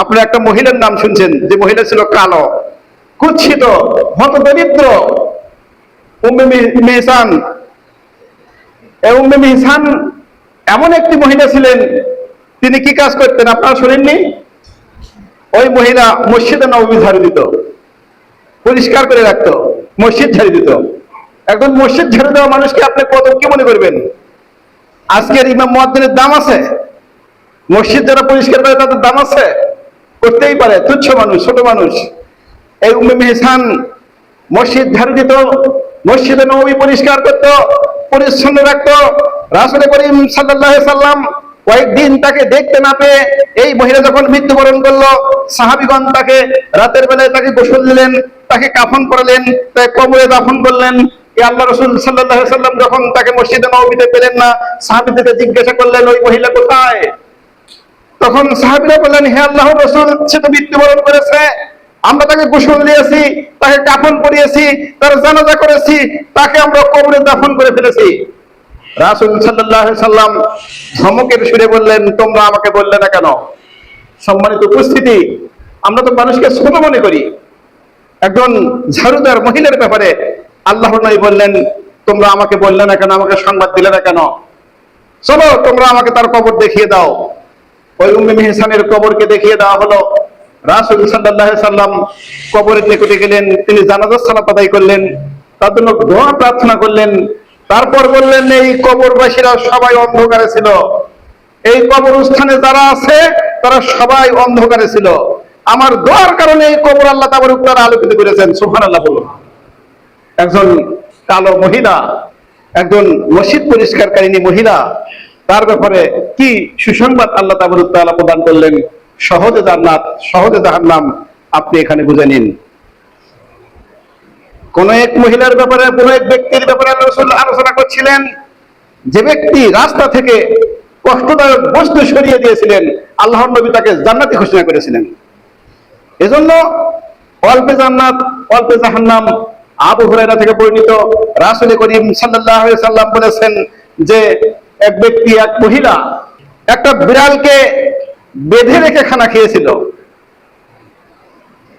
আপনার একটা মহিলার নাম শুনছেন, যে মহিলা ছিল কালো, কুৎসিত হত দরিদ্র মেহসান। মেহসান এমন একটি মহিলা ছিলেন, তিনি কি কাজ করতেন আপনারা শুনেননি? ওই মহিলা মসজিদে নবমী ঝাড়ু দিত, পরিষ্কার করে রাখতো, মসজিদ ঝাড়ু দিত। এখন মসজিদ ঝাড়ু দেওয়া মানুষকে আপনি কত কি মনে করবেন? আজকের ইমাম মুয়াদ্দিনের দাম আছে? মসজিদ যারা পরিষ্কার করে তাদের দাম আছে? করতেই পারে, তুচ্ছ মানুষ, ছোট মানুষ। এই উম্মে মেহসান মসজিদ ঝাড়ু দিত মসজিদে নবী পরিষ্কার করত, পরিচ্ছন্ন রাখতো। রাসুল করিম সাল্লাহ সাল্লাম কয়েকদিন তাকে দেখতে না পেয়ে এই মহিলা যখন মৃত্যুবরণ করল, সাহাবিগণ তাকে রাতের বেলায় তাকে গোসল দিলেন, তাকে কাফন করালেন, তাকে কবরে দাফন করলেন। আল্লাহ রসুল সাল্লাহ সাল্লাম যখন তাকে মসজিদে নবীতে পেলেন না, সাহাবিদেরকে জিজ্ঞাসা করলেন, ওই মহিলা কোথায়? তখন সাহাবিরা বললেন, হে আল্লাহ রসুল, সে তো মৃত্যুবরণ করেছে। আমরা তাকে গোসল দিয়েছি, তাকে কাফন করিয়েছি তার জানাজা করেছি, তাকে আমরা কবরে দাফন করে ফেলেছি। রাসুল সাল্লাহ সাল্লাম ধমকের সুরে বললেন, তোমরা আমাকে বললে না কেন? সম্মানিত উপস্থিতি, আমরা তো মানুষকে ছোট মনে করি। একজন ঝাড়ুদার মহিলার ব্যাপারে আল্লাহ নবী বললেন, তোমরা আমাকে বললে না কেন? আমাকে সংবাদ দিলে না কেন? চলো, তোমরা আমাকে তার কবর দেখিয়ে দাও। ওই উম্মে মেহসানের কবরকে দেখিয়ে দেওয়া হলো। রাসুল সাল্লাহ সাল্লাম কবরের নিকটে গেলেন তিনি জানাজার সালাত আদায় করলেন, তার জন্য দোয়া প্রার্থনা করলেন। তারপর বললেন, এই কবরবাসীরা সবাই অন্ধকারে ছিল। এই কবরস্থানে যারা আছে, তারা সবাই অন্ধকারে ছিল। আমার দোয়ার কারণে এই কবর আল্লাহ তাবার তারা আলোকিত করেছেন। সুহান আল্লাহ বলুন। একজন কালো মহিলা, একজন মসজিদ পরিষ্কারকারিনী মহিলা তার ব্যাপারে কি সুসংবাদ আল্লাহ তাবরুদ্দাহ প্রদান করলেন? সহজে জান্নাত, সহজে জাহান্নাম আপনি এখানে বুঝে নিন। কোন এক মহিলার ব্যাপারে, কোন এক ব্যক্তির ব্যাপারে আলোচনা করছিলেন। যে ব্যক্তি রাস্তা থেকে কষ্টদায়ক বস্তু সরিয়ে দিয়েছিলেন, আল্লাহ নবী তাকে জান্নাতি ঘোষণা করেছিলেন। এজন্য অল্পে জান্নাত, অল্পে জাহান্নাম আবু হুরায়রা থেকে পরিণত রাসূল করিম আলাইহি সাল্লাম বলেছেন যে এক ব্যক্তি, এক মহিলা একটা বিড়ালকে বেঁধে রেখে খানা খেয়েছিল।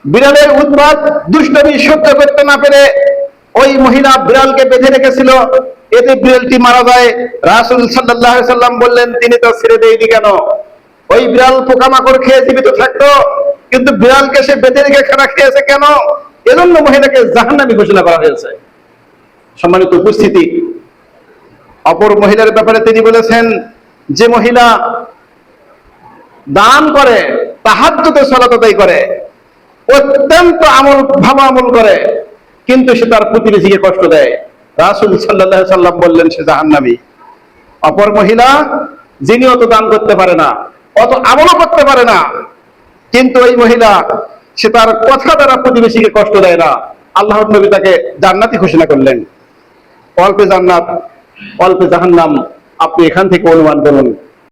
বিড়ালের উৎপাত দুষ্টমি সহ্য করতে না পেরে ওই মহিলা বিড়ালকে বেঁধে রেখেছিল। এতে বিড়ালটি মারা যায়। রাসুল সাল্লাল্লাহু সাল্লাম বললেন, তিনি তো ছেড়ে দেয়নি কেন? ওই বিড়াল পোকামাকড় খেয়ে জীবিত থাকতো, কিন্তু বিড়ালকে সে বেঁধে রেখে খানা খেয়েছে কেন? এজন্য মহিলাকে জাহান্নামি ঘোষণা করা হয়েছে। সম্মানিত উপস্থিতি অপর মহিলার ব্যাপারে তিনি বলেছেন, যে মহিলা দান করে, তাহাজ্জুদে সালাত আদায় করে, অত্যন্ত আমল, ভালো আমল করে, কিন্তু সে তার প্রতিবেশীকে কষ্ট দেয়। রাসূল আলাইহি সাল্লাম বললেন, সে জাহান্নামী। অপর মহিলা, যিনি অত দান করতে পারে না, অত আমলও করতে পারে না, কিন্তু ওই মহিলা, সে তার কথা দ্বারা প্রতিবেশীকে কষ্ট দেয় না। আল্লাহ নবী তাকে জান্নাতি ঘোষণা করলেন। অল্পে জান্নাত অল্পে জাহান্নাম আপনি এখান থেকে অনুমান করুন।